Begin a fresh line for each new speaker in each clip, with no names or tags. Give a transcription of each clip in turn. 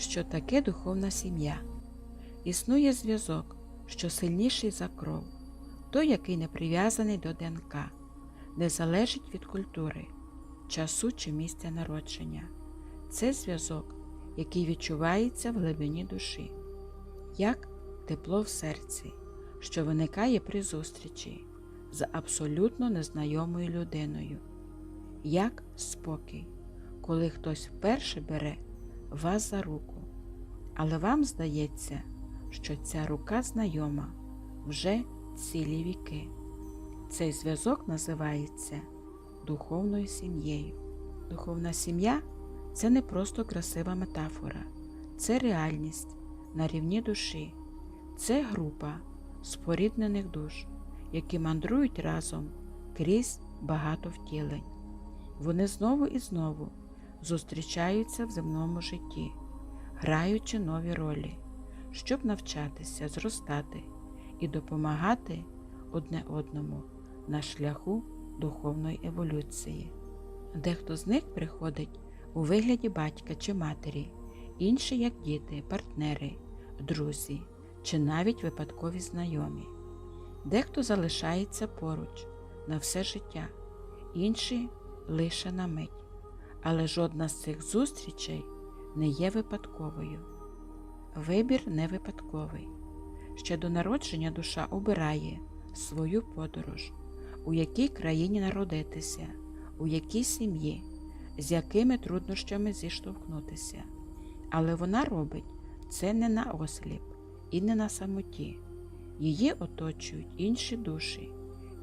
що таке духовна сім'я. Існує зв'язок, що сильніший за кров, той, який не прив'язаний до ДНК, не залежить від культури, часу чи місця народження. Це зв'язок, який відчувається в глибині душі, як тепло в серці, що виникає при зустрічі з абсолютно незнайомою людиною, як спокій, коли хтось вперше бере вас за руку, але вам здається, що ця рука знайома вже цілі віки. Цей зв'язок називається духовною сім'єю. Духовна сім'я це не просто красива метафора, це реальність на рівні душі, це група споріднених душ, які мандрують разом крізь багато втілень. Вони знову і знову зустрічаються в земному житті, граючи нові ролі, щоб навчатися, зростати і допомагати одне одному на шляху духовної еволюції. Дехто з них приходить у вигляді батька чи матері, інші як діти, партнери, друзі чи навіть випадкові знайомі. Дехто залишається поруч на все життя, інші лише на мить. Але жодна з цих зустрічей не є випадковою. Вибір не випадковий. Ще до народження душа обирає свою подорож, у якій країні народитися, у якій сім'ї, з якими труднощами зіштовхнутися. Але вона робить це не на осліп і не на самоті. Її оточують інші душі,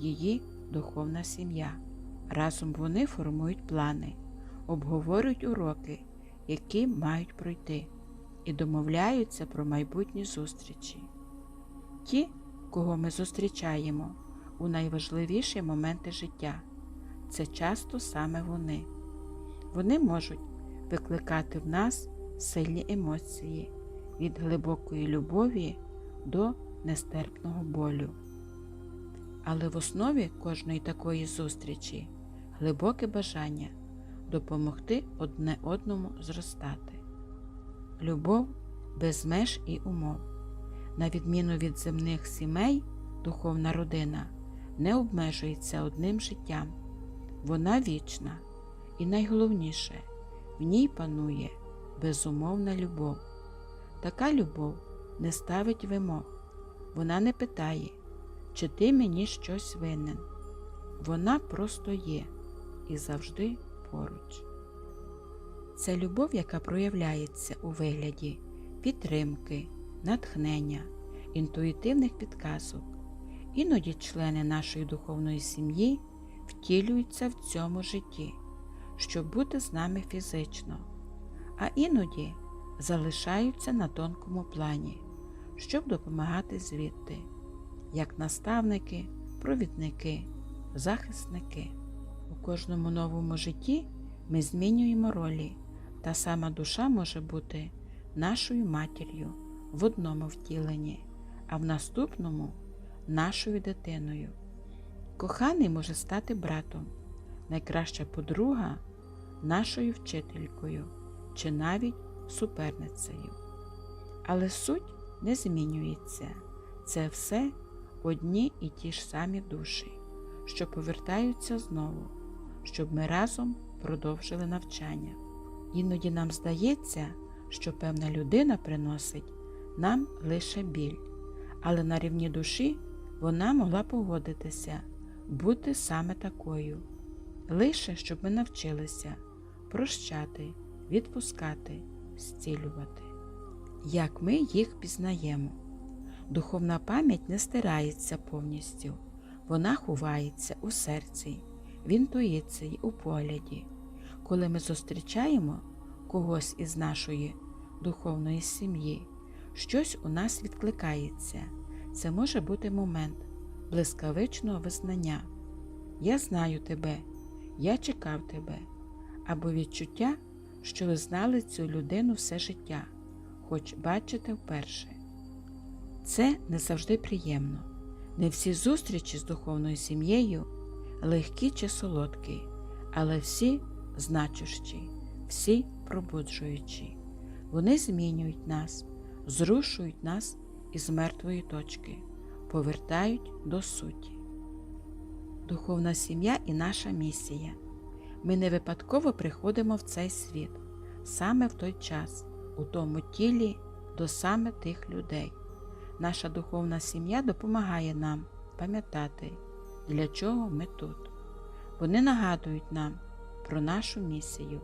її духовна сім'я. Разом вони формують плани, обговорюють уроки, які мають пройти, і домовляються про майбутні зустрічі. Ті, кого ми зустрічаємо у найважливіші моменти життя, це часто саме вони. Вони можуть викликати в нас сильні емоції від глибокої любові до нестерпного болю. Але в основі кожної такої зустрічі глибоке бажання допомогти одне одному зростати. Любов без меж і умов. На відміну від земних сімей, духовна родина не обмежується одним життям. Вона вічна і найголовніше, в ній панує безумовна любов. Така любов не ставить вимог, вона не питає, чи ти мені щось винен. Вона просто є і завжди поруч. Це любов, яка проявляється у вигляді підтримки, натхнення, інтуїтивних підказок. Іноді члени нашої духовної сім'ї втілюються в цьому житті, щоб бути з нами фізично, а іноді залишаються на тонкому плані, щоб допомагати звідти, як наставники, провідники, захисники. У кожному новому житті ми змінюємо ролі, та сама душа може бути нашою матір'ю в одному втіленні, а в наступному нашою дитиною. Коханий може стати братом, найкраща подруга нашою вчителькою чи навіть суперницею. Але суть не змінюється. Це все одні і ті ж самі душі, що повертаються знову, щоб ми разом продовжили навчання. Іноді нам здається, що певна людина приносить нам лише біль, але на рівні душі вона могла погодитися, бути саме такою, лише щоб ми навчилися прощати, відпускати, зцілювати. Як ми їх пізнаємо? Духовна пам'ять не стирається повністю, вона ховається у серці, в інтуїції, у погляді. Коли ми зустрічаємо когось із нашої духовної сім'ї, щось у нас відкликається. Це може бути момент блискавичного визнання. Я знаю тебе, я чекав тебе, або відчуття, що ви знали цю людину все життя, хоч бачите вперше. Це не завжди приємно. Не всі зустрічі з духовною сім'єю легкі чи солодкі, але всі значущі, всі пробуджуючі. Вони змінюють нас, зрушують нас із мертвої точки, повертають до суті. Духовна сім'я і наша місія. Ми не випадково приходимо в цей світ саме в той час, у тому тілі до саме тих людей. Наша духовна сім'я допомагає нам пам'ятати, для чого ми тут. Вони нагадують нам про нашу місію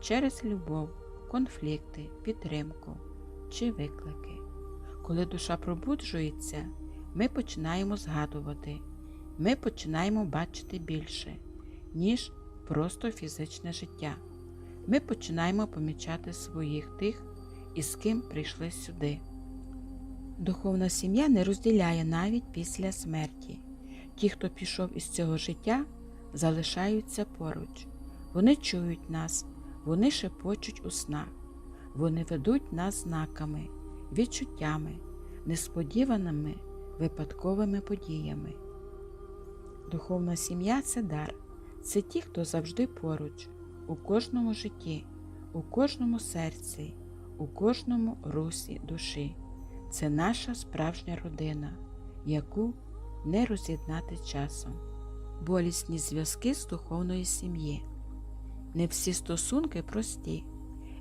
через любов, конфлікти, підтримку чи виклики. Коли душа пробуджується, ми починаємо згадувати, ми починаємо бачити більше, ніж просто фізичне життя. Ми починаємо помічати своїх тих, із ким прийшли сюди. Духовна сім'я не розділяє навіть після смерті. Ті, хто пішов із цього життя, залишаються поруч. Вони чують нас, вони шепочуть у снах, вони ведуть нас знаками, відчуттями, несподіваними випадковими подіями. Духовна сім'я це дар, це ті, хто завжди поруч, у кожному житті, у кожному серці, у кожному русі душі. Це наша справжня родина, яку не роз'єднати часом. Болісні зв'язки з духовної сім'ї. Не всі стосунки прості.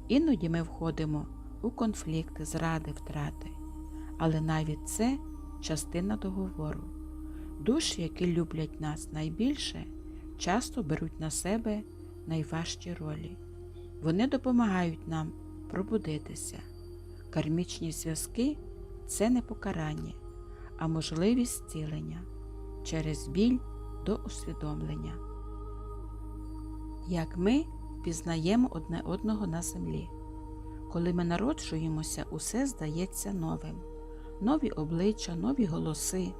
Іноді ми входимо у конфлікти, зради, втрати. Але навіть це частина договору. Душі, які люблять нас найбільше, часто беруть на себе найважчі ролі. Вони допомагають нам пробудитися. Кармічні зв'язки це не покарання, а можливість зцілення через біль до усвідомлення. Як ми пізнаємо одне одного на землі. Коли ми народжуємося, усе здається новим. Нові обличчя, нові голоси,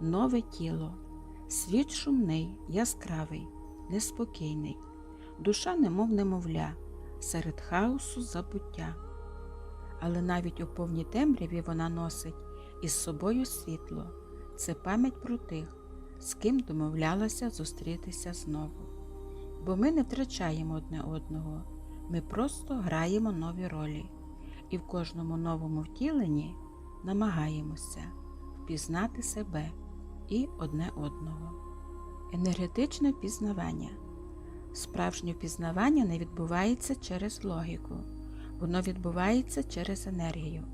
нове тіло. Світ шумний, яскравий, неспокійний, душа немов немовля, серед хаосу забуття. Але навіть у повній темряві вона носить із собою світло. Це пам'ять про тих, з ким домовлялася зустрітися знову. Бо ми не втрачаємо одне одного, ми просто граємо нові ролі, і в кожному новому втіленні намагаємося впізнати себе і одне одного. Енергетичне впізнавання. Справжнє впізнавання не відбувається через логіку, воно відбувається через енергію.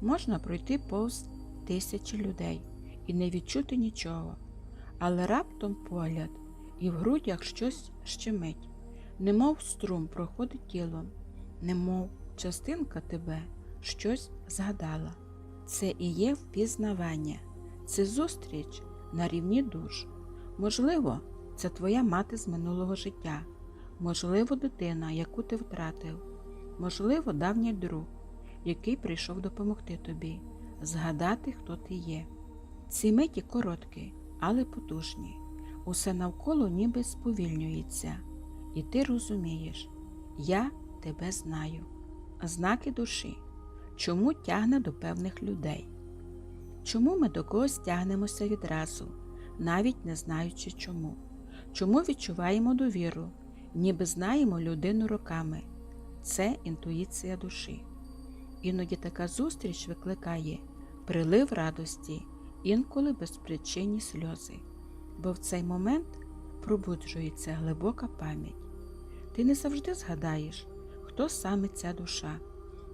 Можна пройти повз тисячі людей і не відчути нічого, але раптом погляд і в грудях щось щемить, немов струм проходить тілом, немов частинка тебе щось згадала. Це і є впізнавання, це зустріч на рівні душ. Можливо, це твоя мати з минулого життя, можливо, дитина, яку ти втратив, можливо, давній друг, який прийшов допомогти тобі, згадати, хто ти є. Ці миті короткі, але потужні. Усе навколо ніби сповільнюється, і ти розумієш, я тебе знаю. Знаки душі, чому тягне до певних людей? Чому ми до когось тягнемося відразу, навіть не знаючи чому? Чому відчуваємо довіру, ніби знаємо людину роками? Це інтуїція душі. Іноді така зустріч викликає прилив радості, інколи безпричинні сльози бо в цей момент пробуджується глибока пам'ять. Ти не завжди згадаєш, хто саме ця душа,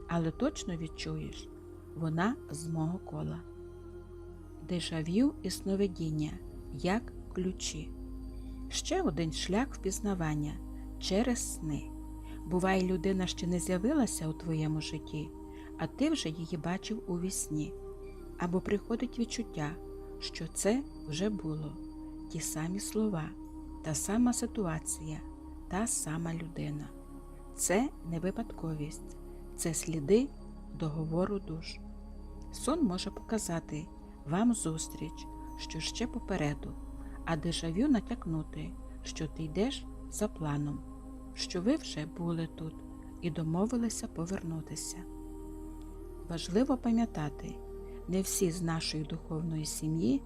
але точно відчуєш, вона з мого кола. Дежав'ю і сновидіння як ключі. Ще один шлях впізнавання через сни. Буває, людина ще не з'явилася у твоєму житті, а ти вже її бачив у вісні. Або приходить відчуття, що це вже було ті самі слова, та сама ситуація, та сама людина. Це не випадковість, це сліди договору душ. Сон може показати вам зустріч, що ще попереду, а дежавю натякнути, що ти йдеш за планом, що ви вже були тут і домовилися повернутися. Важливо пам'ятати, не всі з нашої духовної сім'ї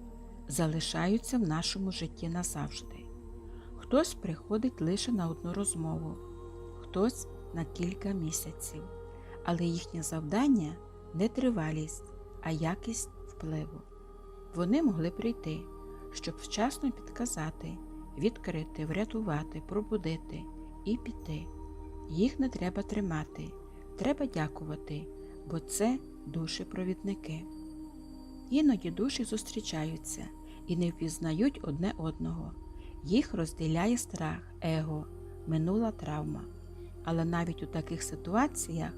залишаються в нашому житті назавжди. Хтось приходить лише на одну розмову, хтось на кілька місяців, але їхнє завдання не тривалість, а якість впливу. Вони могли прийти, щоб вчасно підказати, відкрити, врятувати, пробудити і піти. Їх не треба тримати, треба дякувати, бо це душі-провідники. Іноді душі зустрічаються і не впізнають одне одного. Їх розділяє страх, его, минула травма. Але навіть у таких ситуаціях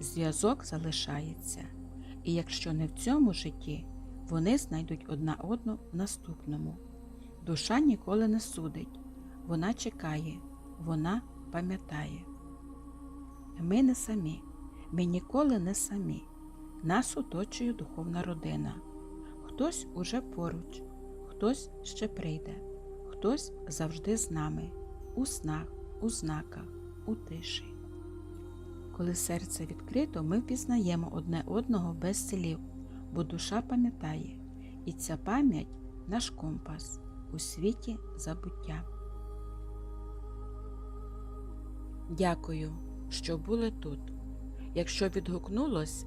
зв'язок залишається. І якщо не в цьому житті, вони знайдуть одна одну в наступному. Душа ніколи не судить, вона чекає, вона пам'ятає. Ми не самі, ми ніколи не самі. Нас оточує духовна родина. Хтось уже поруч, хтось ще прийде, хтось завжди з нами, у снах, у знаках, у тиші. Коли серце відкрито, ми впізнаємо одне одного без слів, бо душа пам'ятає, і ця пам'ять наш компас у світі забуття. Дякую, що були тут. Якщо відгукнулось,